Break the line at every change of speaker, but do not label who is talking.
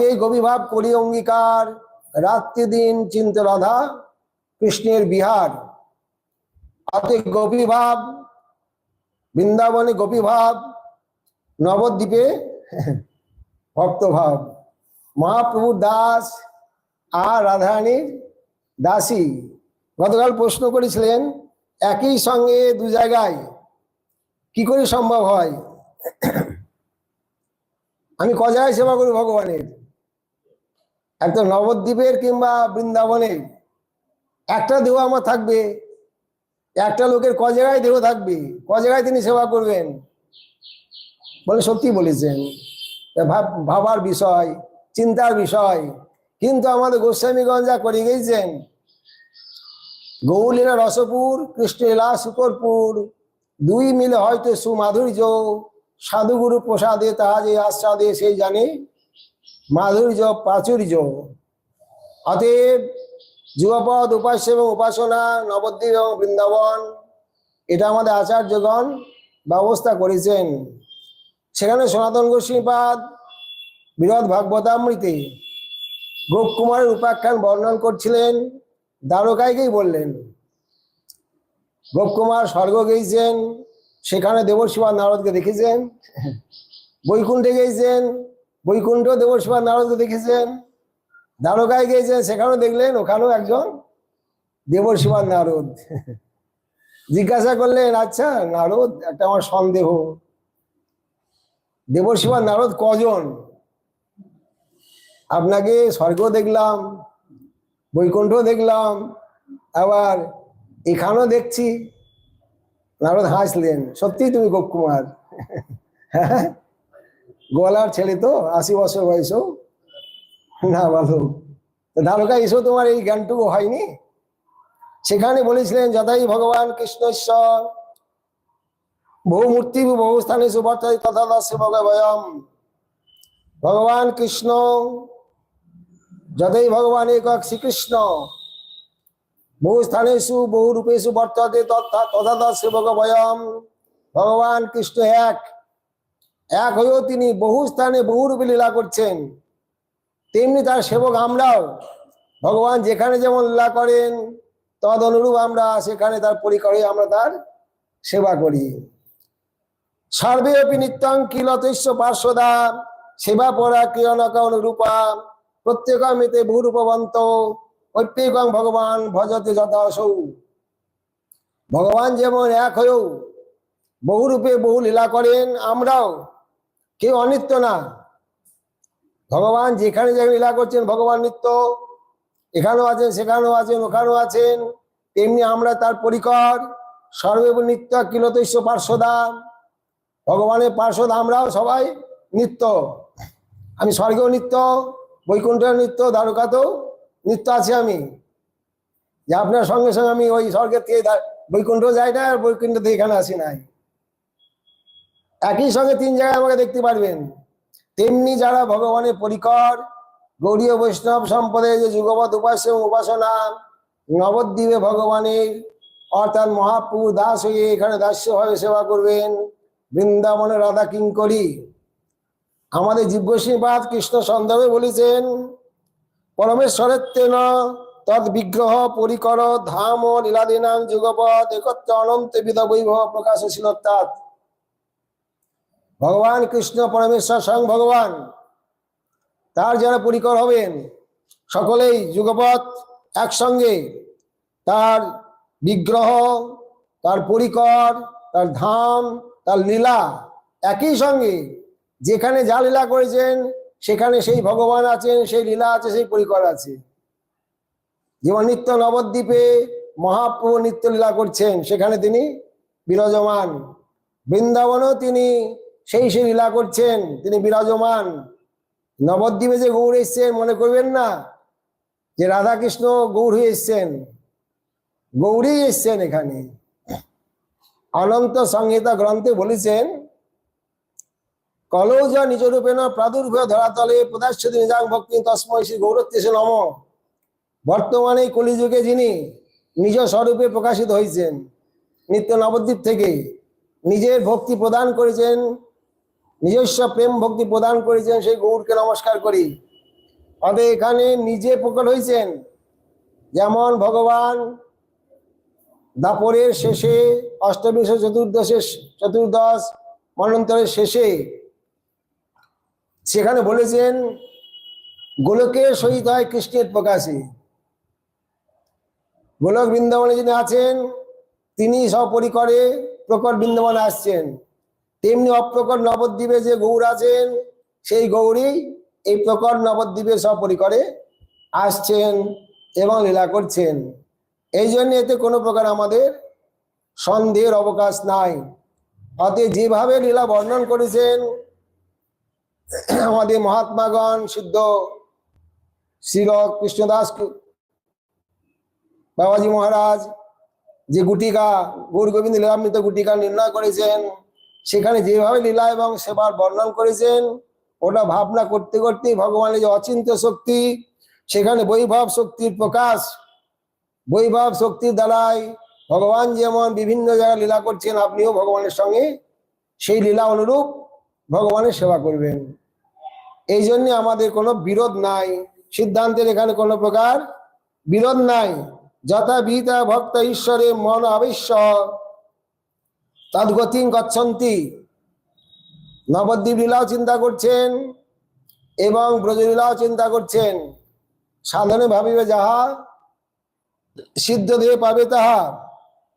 গভীভাব করি অঙ্গীকার, রাত্রি দিন চিন্ত রাধা কৃষ্ণের বিহার। হাতে গোপীভাব বৃন্দাবনে গোপীভাব নবদ্বীপে ভক্তভাব। মহাপ্রভুর দাস আর রাধারানীর দাসী। গতকাল প্রশ্ন করেছিলেন, একই সঙ্গে দু জায়গায় কি করে সম্ভব হয়? আমি ক জায়গায় সেবা করি ভগবানের। একটা নবদ্বীপের কিংবা বৃন্দাবনের একটা দেহ আমার থাকবে, একটা লোকের ক জায়গায় দেহ থাকবে, ক জায়গায় তিনি সেবা করবেন। বলে সত্যি বলেছেন ভাবার বিষয়, চিন্তার বিষয়। কিন্তু আমাদের গোস্বামীগঞ্জ যা করে গিয়েছেন গৌলীলা রসপুর, কৃষ্ণলীলা শুকরপুর দুই মিলে হয়তো সুমাধুর্য, সাধুগুরু প্রসাদে তাহা যে আস্বাদে সেই জানে মাধুর্য প্রাচুর্য। অতএব যুগপদ উপাস্য এবং উপাসনা, নবদ্বীপ এবং বৃন্দাবন, এটা আমাদের আচার্যগণ ব্যবস্থা করেছেন। সেখানে সনাতন গোস্বীপাদ বিরোধ ভাগবতামৃতে গোপকুমারের উপাখ্যান বর্ণন করছিলেন, দ্বারকাইকেই বললেন। গোপকুমার স্বর্গ গেছেন সেখানে দেবশিবা নারদকে দেখেছেন, বৈকুণ্ঠে গেছেন বৈকুণ্ঠ দেবশিবা নারদকে দেখেছেন? দ্বারকায় গিয়েছেন, সেখানেও দেখলেন ওখানেও একজন দেবশিবান নারদ। জিজ্ঞাসা করলেন আচ্ছা নারদ, একটা আমার সন্দেহ। দেবশিবান নারদ কজন? আপনাকে স্বর্গ দেখলাম বৈকুণ্ঠ দেখলাম, আবার এখানেও দেখছি। নারদ হাসলেন সত্যি তুমি গোপকুমার? হ্যাঁ। গোয়ালার ছেলে তো, আশি বছর বয়সও। না ভালো ধারকা এসো তোমার এই জ্ঞানটুকু হয়নি? সেখানে বলেছিলেন, যথাই ভগবান কৃষ্ণ ঈশ্বর বহু মূর্তি, বহু স্থানে ভগবান কৃষ্ণ যতই ভগবান একক শ্রীকৃষ্ণ, বহু স্থানেষু বহু রূপেষু বর্ততে তথা তথা ভগবয়ম ভগবান কৃষ্ণ এক। এক হয়েও তিনি বহু স্থানে বহু রূপে লীলা করছেন। তেমনি তার সেবক আমরাও। ভগবান যেখানে যেমন লীলা করেন তদ অনুরূপ আমরা সেখানে তার পরিকরে আমরা তার সেবা করি। সর্বে অপি নিত্যং কিলতৈশ্য পার্শ্বদা, সেবা পরা কিরণকা অনুরূপা, প্রত্যেকমিতে বহুরূপবন্ত প্রত্যেকং ভগবান ভজতে যথাসৌ। ভগবান যেমন এক হয়েও বহুরূপে বহু লীলা করেন, আমরাও কেউ অনিত্য না। ভগবান যেখানে যেখানে লীলা করছেন, ভগবান নিত্য। এখানেও আছেন, সেখানেও আছেন, ওখানেও আছেন। তেমনি আমরা তার পরিকর। সর্বে নিত্য কিলতৈশ্য পার্শ্বদা ভগবানের পার্শ্বদ আমরাও সবাই নিত্য। আমি স্বর্গেও নিত্য, বৈকুণ্ঠেও নিত্য, দ্বারকাতেও নিত্য আছি আমি। যে আপনার সঙ্গে সঙ্গে আমি ওই স্বর্গের থেকে বৈকুণ্ঠ যাই না আর বৈকুণ্ঠ থেকে এখানে আসি নাই। একই সঙ্গে তিন জায়গায় আমাকে দেখতে পারবেন। তেমনি যারা ভগবানের পরিকর, গৌরীয় বৈষ্ণব সম্প্রদায়ের যে যুগপৎ উপাস্য উপাসনা, নবদ্বীপে ভগবানের, অর্থাৎ মহাপ্রভু দাস হয়ে এখানে দাস্যভাবে সেবা করবেন, বৃন্দাবনে রাধা কিঙ্করি। আমাদের জীবগোস্বীপাদ কৃষ্ণ সন্দর্ভে বলেছেন পরমেশ্বরের তেন তদ বিগ্রহ পরিকর ধাম ও লীলাদিনাং যুগপৎ একত্র অনন্ত বিধ বৈভব প্রকাশ ছিল তাৎ ভগবান কৃষ্ণ পরমেশ্বর স্বয়ং ভগবান। তার যারা পরিকর হবেন, সকলেই যুগপৎ একসঙ্গে তার বিগ্রহ, তার পরিকর, তার ধাম, তার লীলা একই সঙ্গে। যেখানে যা লীলা করেছেন, সেখানে সেই ভগবান আছেন, সেই লীলা আছে, সেই পরিকর আছে। যেমন নিত্য নবদ্বীপে মহাপ্রভু নিত্য লীলা করছেন, সেখানে তিনি বিরাজমান। বৃন্দাবনেও তিনি সেই সেই লীলা করছেন, তিনি বিরাজমান। নবদ্বীপে যে গৌর এসছেন, মনে করবেন না যে রাধাকৃষ্ণ গৌর হয়ে এসছেন। গৌরী এসছেন এখানে। অনন্ত সংহিতা গ্রন্থে বলেছেন, কলৌজ নিজ রূপেণ প্রাদুর্ভয় ধরাতলে প্রদাশ্য নিজাং ভক্তি তস্ময় শ্রী গৌরত্বেশ নম। বর্তমানে কলিযুগে যিনি নিজ স্বরূপে প্রকাশিত হয়েছেন, নিত্য নবদ্বীপ থেকে নিজের ভক্তি প্রদান করেছেন নিজস্ব প্রেম ভক্তি প্রদান করেছেন, সেই গৌরকে নমস্কার করি। অতএব এখানে নিজে প্রকট হয়েছেন যেমন ভগবান দাপরের শেষে অষ্টবিংশ চতুর্দশে, চতুর্দশ মনন্তরের শেষে সেখানে বলেছেন, গোলকের সহিত হয় কৃষ্ণের প্রকাশে। গোলক বৃন্দাবনে যিনি আছেন, তিনি সপরিকরে প্রকট বৃন্দাবনে আসছেন। তেমনি অপ্রকট নবদ্বীপে যে গৌর আছেন, সেই গৌরী এই প্রকট নবদ্বীপে সপরিকরে আসছেন এবং লীলা করছেন। এই জন্য এতে কোনো প্রকার আমাদের সন্দেহের অবকাশ নাই। অতএব যেভাবে লীলা বর্ণন করেছেন, আমাদের মহাত্মাগণ, সিদ্ধ শ্রীল কৃষ্ণদাস বাবাজি মহারাজ যে গুটিকা গৌর গোবিন্দ লীলামৃত গুটিকা নির্ণয় করেছেন সেখানে যেভাবে লীলা এবং সেবার বর্ণন করেছেন, ওটা ভাবনা করতে করতে ভগবানের যে অচিন্ত শক্তি, সেখানে বৈভব শক্তির প্রকাশ, বৈভব শক্তির দ্বারাই ভগবান যেমন বিভিন্ন জায়গায় লীলা করছেন, আপনিও ভগবানের সঙ্গে সেই লীলা অনুরূপ ভগবানের সেবা করবেন। এই জন্য আমাদের কোনো বিরোধ নাই। সিদ্ধান্তের এখানে কোনো প্রকার বিরোধ নাই। যথা বিহিতা ভক্ত ঈশ্বরে মন আবেশ্য তদ্গতি গচ্ছন্তি। নবদ্বীপ লীলাও চিন্তা করছেন এবং ব্রজলীলাও চিন্তা করছেন। সাধনে ভাবিবে যাহা, সিদ্ধ দেহে পাবে তাহা।